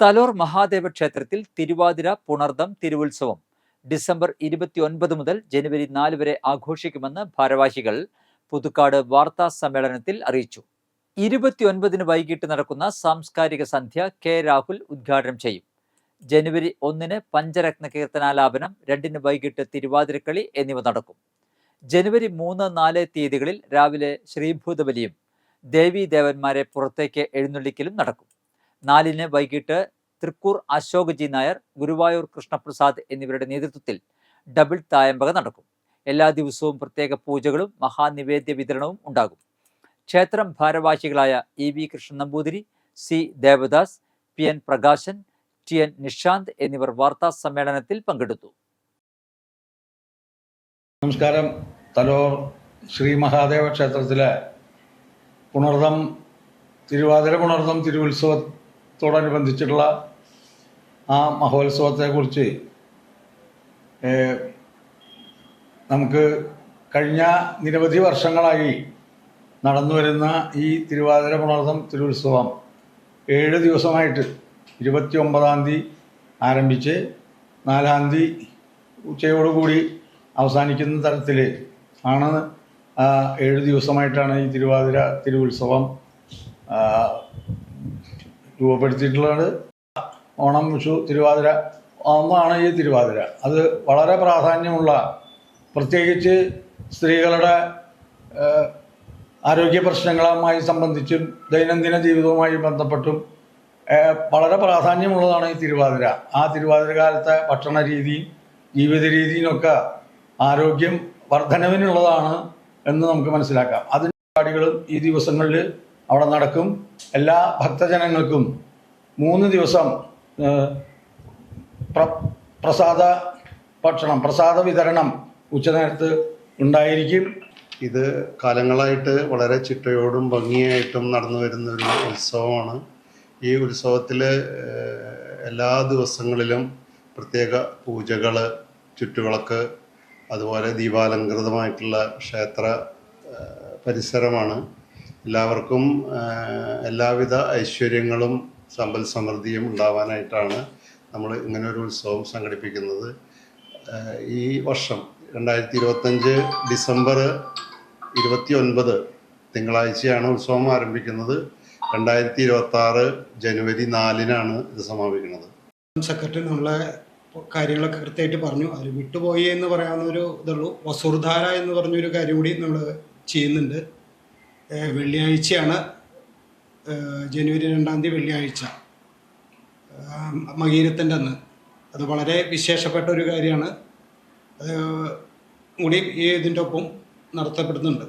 തലോർ മഹാദേവ ക്ഷേത്രത്തിൽ തിരുവാതിര പുണർദം തിരുവുത്സവം ഡിസംബർ ഇരുപത്തിയൊൻപത് മുതൽ ജനുവരി നാല് വരെ ആഘോഷിക്കുമെന്ന് ഭാരവാഹികൾ പുതുക്കാട് വാർത്താ സമ്മേളനത്തിൽ അറിയിച്ചു. ഇരുപത്തിയൊൻപതിന് വൈകിട്ട് നടക്കുന്ന സാംസ്കാരിക സന്ധ്യ കെ രാഹുൽ ഉദ്ഘാടനം ചെയ്യും. ജനുവരി ഒന്നിന് പഞ്ചരത്ന കീർത്തനാലാപനം രണ്ടിന് വൈകിട്ട് തിരുവാതിരക്കളി എന്നിവ നടക്കും. ജനുവരി മൂന്ന് നാല് തീയതികളിൽ രാവിലെ ശ്രീഭൂതബലിയും ദേവീദേവന്മാരെ പുറത്തേക്ക് എഴുന്നള്ളിക്കലും നടക്കും. നാലിന് വൈകിട്ട് തൃക്കൂർ അശോക് ജി നായർ ഗുരുവായൂർ കൃഷ്ണപ്രസാദ് എന്നിവരുടെ നേതൃത്വത്തിൽ ഡബിൾ തായമ്പക നടക്കും. എല്ലാ ദിവസവും പ്രത്യേക പൂജകളും മഹാനിവേദ്യ വിതരണവും ഉണ്ടാകും. ക്ഷേത്രം ഭാരവാഹികളായ E V Krishnan Namboothiri C Devadas P N Prakashan T N Nishanth എന്നിവർ വാർത്താ സമ്മേളനത്തിൽ പങ്കെടുത്തു. നമസ്കാരം. തലോർ ശ്രീ മഹാദേവ ക്ഷേത്രത്തിലെ പുണർദം തിരുവാതിര പുണർദം തിരുവുത്സവത്തോടനുബന്ധിച്ചിട്ടുള്ള ആ മഹോത്സവത്തെക്കുറിച്ച് നമുക്ക് കഴിഞ്ഞ നിരവധി വർഷങ്ങളായി നടന്നു വരുന്ന ഈ തിരുവാതിര പുണർത്ഥം തിരുത്സവം ഏഴ് ദിവസമായിട്ട് ഇരുപത്തി ഒമ്പതാം തീയതി ആരംഭിച്ച് നാലാം തീയതി ഉച്ചയോടുകൂടി അവസാനിക്കുന്ന തരത്തിൽ ആണ് ഏഴ് ദിവസമായിട്ടാണ് ഈ തിരുവാതിര തിരുവുത്സവം രൂപപ്പെടുത്തിയിട്ടുള്ളത് ഓണം വിഷു തിരുവാതിര ഒന്നാണ് ഈ തിരുവാതിര. അത് വളരെ പ്രാധാന്യമുള്ള പ്രത്യേകിച്ച് സ്ത്രീകളുടെ ആരോഗ്യ പ്രശ്നങ്ങളുമായി സംബന്ധിച്ചും ദൈനംദിന ജീവിതവുമായി ബന്ധപ്പെട്ടും വളരെ പ്രാധാന്യമുള്ളതാണ് ഈ തിരുവാതിര. ആ തിരുവാതിര കാലത്തെ ഭക്ഷണ രീതിയും ജീവിത രീതിയിലൊക്കെ ആരോഗ്യം വർധനവിനുള്ളതാണ് എന്ന് നമുക്ക് മനസ്സിലാക്കാം. അതിന്റെ പരിപാടികളും ഈ ദിവസങ്ങളിൽ അവിടെ നടക്കും. എല്ലാ ഭക്തജനങ്ങൾക്കും മൂന്ന് ദിവസം പ്ര- പ്രസാദ ഭക്ഷണം പ്രസാദ വിതരണം ഉച്ചനേരത്ത് ഉണ്ടായിരിക്കും. ഇത് കാലങ്ങളായിട്ട് വളരെ ചിട്ടയോടും ഭംഗിയായിട്ടും നടന്നു വരുന്ന ഒരു ഉത്സവമാണ്. ഈ ഉത്സവത്തിൽ എല്ലാ ദിവസങ്ങളിലും പ്രത്യേക പൂജകൾ ചുറ്റുവിളക്ക് അതുപോലെ ദീപാലങ്കൃതമായിട്ടുള്ള ക്ഷേത്ര പരിസരമാണ്. എല്ലാവർക്കും എല്ലാവിധ ഐശ്വര്യങ്ങളും സമ്പൽ സമൃദ്ധിയും ഉണ്ടാവാനായിട്ടാണ് നമ്മൾ ഇങ്ങനെ ഒരു ഉത്സവം സംഘടിപ്പിക്കുന്നത്. ഈ വർഷം രണ്ടായിരത്തി ഇരുപത്തഞ്ച് ഡിസംബർ ഇരുപത്തി ഒൻപത് തിങ്കളാഴ്ചയാണ് ഉത്സവം ആരംഭിക്കുന്നത്. രണ്ടായിരത്തി ഇരുപത്തി ആറ് ജനുവരി നാലിനാണ് ഇത് സമാപിക്കുന്നത്. സെക്രട്ടറി നമ്മളെ കാര്യങ്ങളൊക്കെ കൃത്യമായിട്ട് പറഞ്ഞു. അതിൽ വിട്ടുപോയി എന്ന് പറയാവുന്ന ഒരു ഇതുള്ളൂ. വസുർധാര എന്ന് പറഞ്ഞൊരു കാര്യം കൂടി നമ്മൾ ചെയ്യുന്നുണ്ട്. വെള്ളിയാഴ്ചയാണ് ജനുവരി രണ്ടാം തീയതി വെള്ളിയാഴ്ച. മകീരത്തിന്റെ അന്ന്. അത് വളരെ വിശേഷപ്പെട്ട ഒരു കാര്യമാണ്. അത് കൂടി ഈ ഇതിന്റെ ഒപ്പം നടത്തപ്പെടുന്നുണ്ട്.